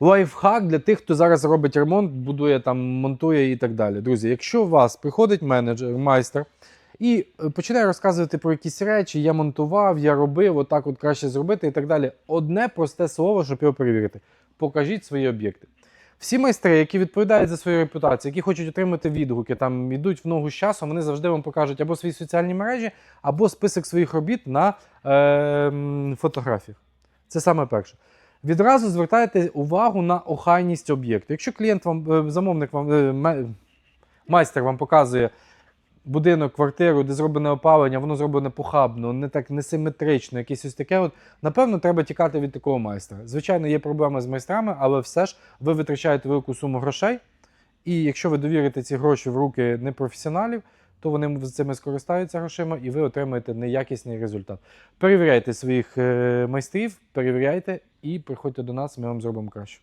лайфхак для тих, хто зараз робить ремонт, будує там, монтує і так далі. Друзі, якщо у вас приходить менеджер, майстер і е, починає розказувати про якісь речі, я монтував, я робив, отак от краще зробити і так далі. Одне просте слово, щоб його перевірити. Покажіть свої об'єкти. Всі майстри, які відповідають за свою репутацію, які хочуть отримати відгуки, там йдуть в ногу з часом, вони завжди вам покажуть або свої соціальні мережі, або список своїх робіт на е, фотографіях. Це саме перше. Відразу звертайте увагу на охайність об'єкту. Якщо клієнт вам, е, замовник вам, е, майстер вам показує будинок, квартиру, де зроблене опалення, воно зроблене похабно, не так несиметрично, якесь ось таке. От, напевно, треба тікати від такого майстра. Звичайно, є проблеми з майстрами, але все ж ви витрачаєте велику суму грошей. І якщо ви довірите ці гроші в руки непрофесіоналів, то вони з цими скористаються грошима і ви отримаєте неякісний результат. Перевіряйте своїх е, майстрів, перевіряйте і приходьте до нас, ми вам зробимо краще.